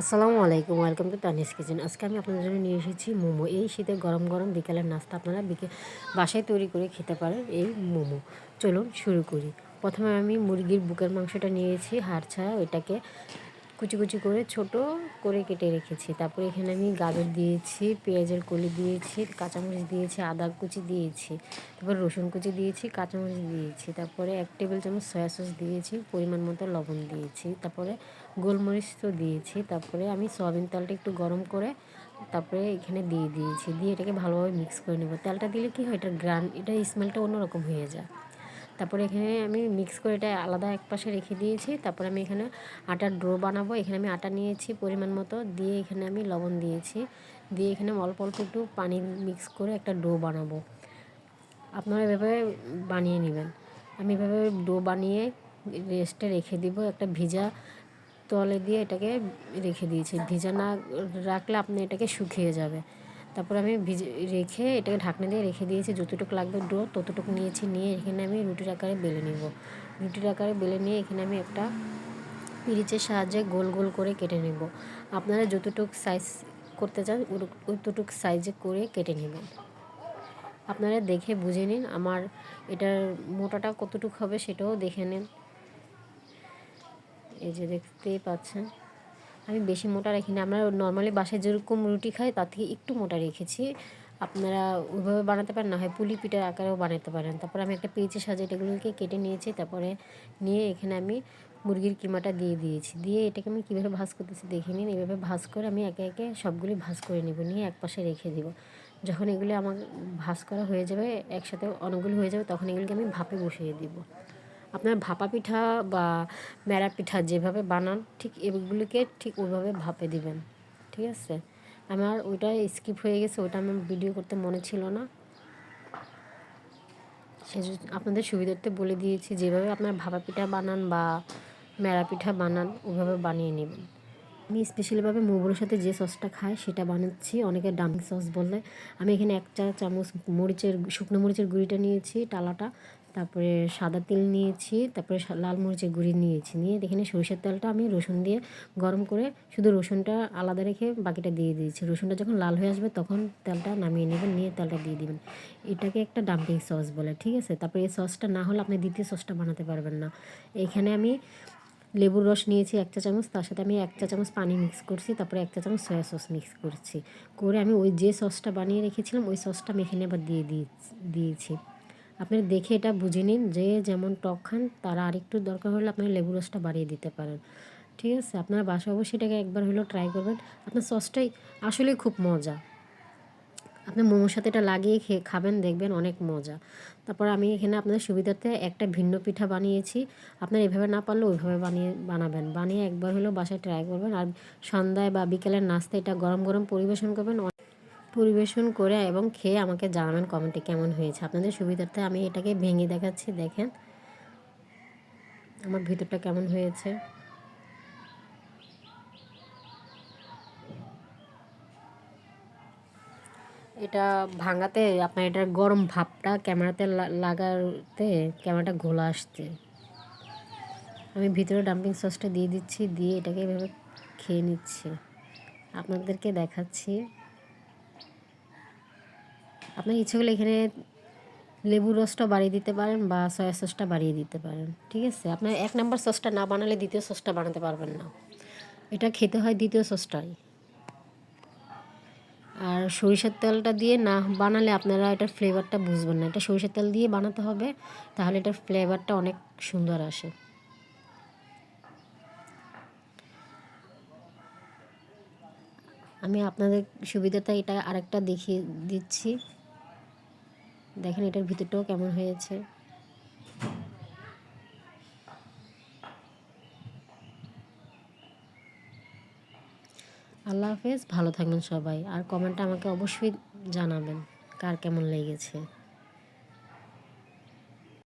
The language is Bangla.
আসসালামু আলাইকুম, ওয়েলকাম টু টানিস কিচেন। আজকে আমি আপনাদের জন্য নিয়ে এসেছি মোমো। এই শীতে গরম গরম বিকেলের নাস্তা আপনারা বিকে বাসায় তৈরি করে খেতে পারেন এই মোমো। চলুন শুরু করি। প্রথমে আমি মুরগির বুকের মাংসটা নিয়েছি, হাড় ছাড়া ওইটাকে কুচি কুচি করে ছোট করে কেটে রেখেছি। তারপরে এখানে আমি গাজর দিয়েছি, পেঁয়াজের কলি দিয়েছি, কাঁচামরিচ দিয়েছি, আদা কুচি দিয়েছি, তারপর রসুন কুচি দিয়েছি, কাঁচামরিচ দিয়েছি, তারপরে এক টেবিল চামচ সয়া সস দিয়েছি, পরিমাণ মতো লবণ দিয়েছি, তারপরে গোলমরিচ তো দিয়েছি, তারপরে আমি সয়াবিন তেলটা একটু গরম করে তারপরে এখানে দিয়ে দিয়েছি, দিয়ে এটাকে ভালোভাবে মিক্স করে নেব। তেলটা দিলে কি হয়, এটার গ্রান এটা স্মেলটা অন্যরকম হয়ে যায়। তারপরে এখানে আমি মিক্স করে এটা আলাদা এক পাশে রেখে দিয়েছি। তারপরে আমি এখানে আটার ড্রো বানাবো। এখানে আমি আটা নিয়েছি পরিমাণ মতো। দিয়ে এখানে আমি লবণ দিয়েছি। দিয়ে এখানে অল্প অল্প একটু পানি মিক্স করে একটা ডো বানাবো। আপনারা এভাবে বানিয়ে নেবেন। আমি এভাবে ডো বানিয়ে রেস্টে রেখে দিব। একটা ভিজা তলে দিয়ে এটাকে রেখে দিয়েছি। ভিজা না রাখলে আপনি এটাকে শুকিয়ে যাবে। তারপর আমি ভিজে রেখে এটাকে ঢাকনা দিয়ে রেখে দিয়েছি, যতটুকু লাগবে ডো, ততটুকু নিয়েছি, নিয়ে এখানে আমি রুটির আকারে বেলে নিব। রুটির আকারে বেলে নিয়ে এখানে আমি একটা পিরিচের সাহায্যে গোল গোল করে কেটে নেব। আপনারা যতটুক সাইজ করতে চান ততটুকু সাইজে করে কেটে নেবেন আপনারা দেখে বুঝে নিন আমার এটার মোটাটা কতটুকু হবে সেটাও দেখে নিন। এই যে দেখতেই পাচ্ছেন। আমি বেশি মোটা রাখিনি। আমরা নর্মালি বাসায় যেরকম রুটি খাই, তার থেকে একটু মোটা রেখেছি। আপনারা ওইভাবে বানাতে পারেন, না হয় পুলি পিঠার আকারেও বানাতে পারেন। তারপর আমি একটা পেঁচে সাজে এটাগুলোকে কেটে নিয়েছি, তারপরে নিয়ে এখানে আমি মুরগির কিমাটা দিয়ে দিয়েছি। দিয়ে এটাকে আমি কীভাবে ভাজ করতেছি দেখে নিন। এইভাবে ভাজ করে আমি একে একে সবগুলি ভাজ করে নেব, নিয়ে এক পাশে রেখে দিব। যখন এগুলি আমার ভাজ করা হয়ে যাবে, একসাথে অনেকগুলো হয়ে যাবে, তখন এগুলিকে আমি ভাপে বসিয়ে দিব। আপনার ভাপা পিঠা বা ম্যাড়া পিঠা যেভাবে বানান, ঠিক এগুলিকে ঠিক ওইভাবে ভাপে দিবেন, ঠিক আছে? আমার ওইটা স্কিপ হয়ে গেছে, ওইটা আমার ভিডিও করতে মনে ছিল না। সে আপনাদের সুবিধার্থে বলে দিয়েছি, যেভাবে আপনার ভাপা পিঠা বানান বা ম্যাড়া পিঠা বানান, ওইভাবে বানিয়ে নেবেন। আমি স্পেশালিভাবে মোগরের সাথে যে সসটা খাই, সেটা বানাচ্ছি, অনেকে ডাম্পিং সস বললে আমি এখানে এক চা চামচ মরিচের, শুকনো মরিচের গুঁড়িটা নিয়েছি, টালাটা। তারপরে সাদা তেল নিয়েছি, তারপরে লাল মরিচের গুঁড়ি নিয়েছি, নিয়ে এখানে সরিষার তেলটা আমি রসুন দিয়ে গরম করে শুধু রসুনটা আলাদা রেখে বাকিটা দিয়ে দিয়েছি। রসুনটা যখন লাল হয়ে আসবে তখন তেলটা নামিয়ে নেবেন, নিয়ে তেলটা দিয়ে দিবেন। এটাকে একটা ডাম্পিং সস বলে, ঠিক আছে? তারপরে এই সসটা না হলে আপনি দ্বিতীয় সসটা বানাতে পারবেন না। এখানে আমি লেবুর রস নিয়েছি এক চা চামচ, তার সাথে আমি এক চা চামচ পানি মিক্স করছি, তারপরে এক চা চামচ সয়া সস মিক্স করছি। করে আমি ওই যে সসটা বানিয়ে রেখেছিলাম, ওই সসটা আমি এখানে আবার দিয়ে দিয়েছি। আপনি দেখে এটা বুঝে নিন যে যেমন টক খান, তারা আরেকটু দরকার হলে আপনি লেবু রসটা বাড়িয়ে দিতে পারেন। ঠিক আছে? আপনারা বাসা অবশ্যই এটাকে একবার হলেও ট্রাই করবেন। আপনার সসটাই আসলে খুব মজা। আপনি মোমোর সাথে এটা লাগিয়ে খেয়ে খাবেন, দেখবেন অনেক মজা। তারপর আমি এখানে আপনাদের সুবিধার্থে একটা ভিন্ন পিঠা বানিয়েছি। আপনার এভাবে না পারলে ওইভাবে বানিয়ে, বানাবেন। বানিয়ে একবার হলেও বাসায় ট্রাই করবেন। আর সন্ধ্যায় বা বিকেলের নাস্তা এটা গরম গরম পরিবেশন করবেন। পরিবেশন করে এবং খেয়ে আমাকে জানাবেন কমেন্টে কেমন হয়েছে। আপনাদের সুবিধার্থে আমি এটাকে ভেঙে দেখাচ্ছি, দেখেন। আমার ভিতরটা কেমন হয়েছে। এটা ভাঙাতে, আপনার এটার গরম ভাবটা ক্যামেরাতে লাগাতে ক্যামেরাটা ঘোলা আসছে। আমি ভিতরে ডাম্পিং সসটা দিয়ে দিচ্ছি, দিয়ে এটাকে এভাবে খেয়ে নিচ্ছি। আপনাদেরকে দেখাচ্ছি। আপনার ইচ্ছে হলে এখানে লেবুর রসটা বাড়িয়ে দিতে পারেন বা সয়া সসটা বাড়িয়ে দিতে পারেন, ঠিক আছে? আপনার এক নম্বর সসটা না বানালে দ্বিতীয় সসটা বানাতে পারবেন না। এটা খেতে হয় দ্বিতীয় সসটাই। আর সরিষার তেলটা দিয়ে না বানালে আপনারা এটার ফ্লেভারটা বুঝবেন না। এটা সরিষার তেল দিয়ে বানাতে হবে, তাহলে এটার ফ্লেভারটা অনেক সুন্দর আসে। আমি আপনাদের সুবিধাটা এটা আরেকটা দেখিয়ে দিচ্ছি। দেখেন এটার ভিতরটাও কেমন হয়েছে। আল্লাহ হাফেজ, ভালো থাকবেন সবাই। আর কমেন্টটা আমাকে অবশ্যই জানাবেন, কার কেমন লেগেছে।